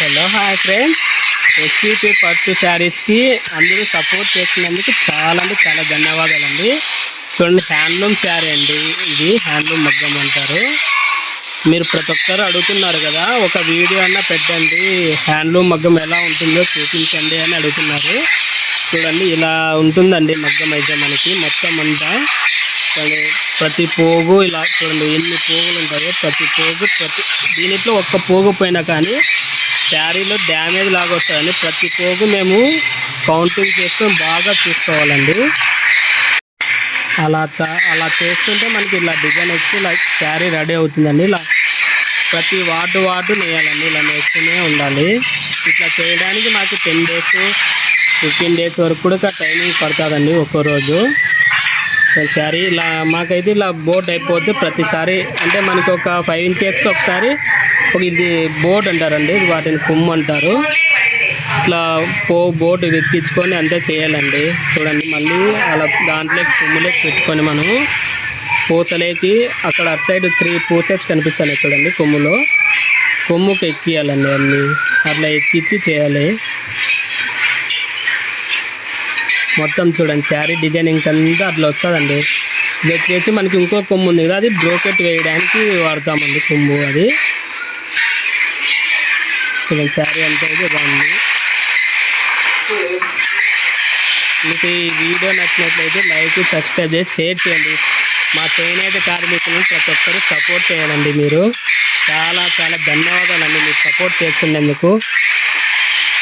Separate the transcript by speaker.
Speaker 1: Hello hi friends. SPP పట్టు శారీస్కి అందరూ సపోర్ట్ చేసినందుకు చాలా అంటే చాలా ధన్యవాదాలండి. చూడండి హ్యాండ్లూమ్ శారీ అండి ఇది. హ్యాండ్లూమ్ మగ్గం అంటారు. మీరు ప్రతి ఒక్కరు అడుగుతున్నారు కదా ఒక వీడియో అన్నా పెట్టండి. హ్యాండ్లూమ్ మగ్గం ఎలా ఉంటుందో చూపించండి అని అడుగుతున్నారు. చూడండి ఇలా ఉంటుందండి మగ్గం అయితే మనకి. మొత్తం అంతా ప్రతి పోగు ఇలా చూడండి ఎన్ని పోగులు ఉంటాయో ప్రతి పోగు ప్రతి దీనిట్లో ఒక్క పోగు పోయినా కానీ శారీలో డ్యామేజ్ లాగా వస్తుందండి ప్రతి పోగు మేము కౌంటింగ్ చేసుకొని బాగా చూసుకోవాలండి. అలా చా- అలా చేస్తుంటే మనకి ఇలా డిజైన్ వచ్చి ఇలా శారీ రెడీ అవుతుందండి. ఇలా ప్రతి వార్డు వార్డు నేయాలండి. ఇలా నేస్తూనే ఉండాలి. ఇట్లా చేయడానికి మాకు టెన్ డేస్ ఫిఫ్టీన్ డేస్ వరకు కూడా టైమింగ్ పడుతుందండి ఒక్కో రోజు. శారీ ఇలా మాకైతే ఇలా బోట్ అయిపోతే ప్రతిసారి అంటే మనకి ఒక ఫైవ్ ఇంచెస్కి ఒకసారి ఒక ఇది బోట్ అంటారండి వాటిని కుమ్ము అంటారు. ఇట్లా పో బోట్ వెక్కించుకొని అంతే చేయాలండి. చూడండి మళ్ళీ అలా దాంట్లో కుమ్ములోకి పెట్టుకొని మనము పూసలేకి అక్కడ అటు సైడ్ త్రీ పూసెస్ కనిపిస్తున్నాయి చూడండి కొమ్ములో. కొమ్ముకి ఎక్కియాలండి అన్నీ. అట్లా ఎక్కించి చేయాలి. మొత్తం చూడండి శారీ డిజైనింగ్ అంతా అట్లా వస్తుందండి. ఇది వచ్చేసి మనకి ఇంకో కొమ్ము ఉంది కదా అది బ్రోకెట్ వేయడానికి వాడతామండి కొమ్ము అది. చూడండి శారీ అంతా అయితే బాగుంది. మీకు ఈ వీడియో నచ్చినట్లయితే లైక్ సబ్స్క్రైబ్ చేసి షేర్ చేయండి. మా చేనేత కార్మికులను ప్రతి ఒక్కరు సపోర్ట్ చేయాలండి మీరు. చాలా చాలా ధన్యవాదాలండి మీరు సపోర్ట్ చేస్తున్నందుకు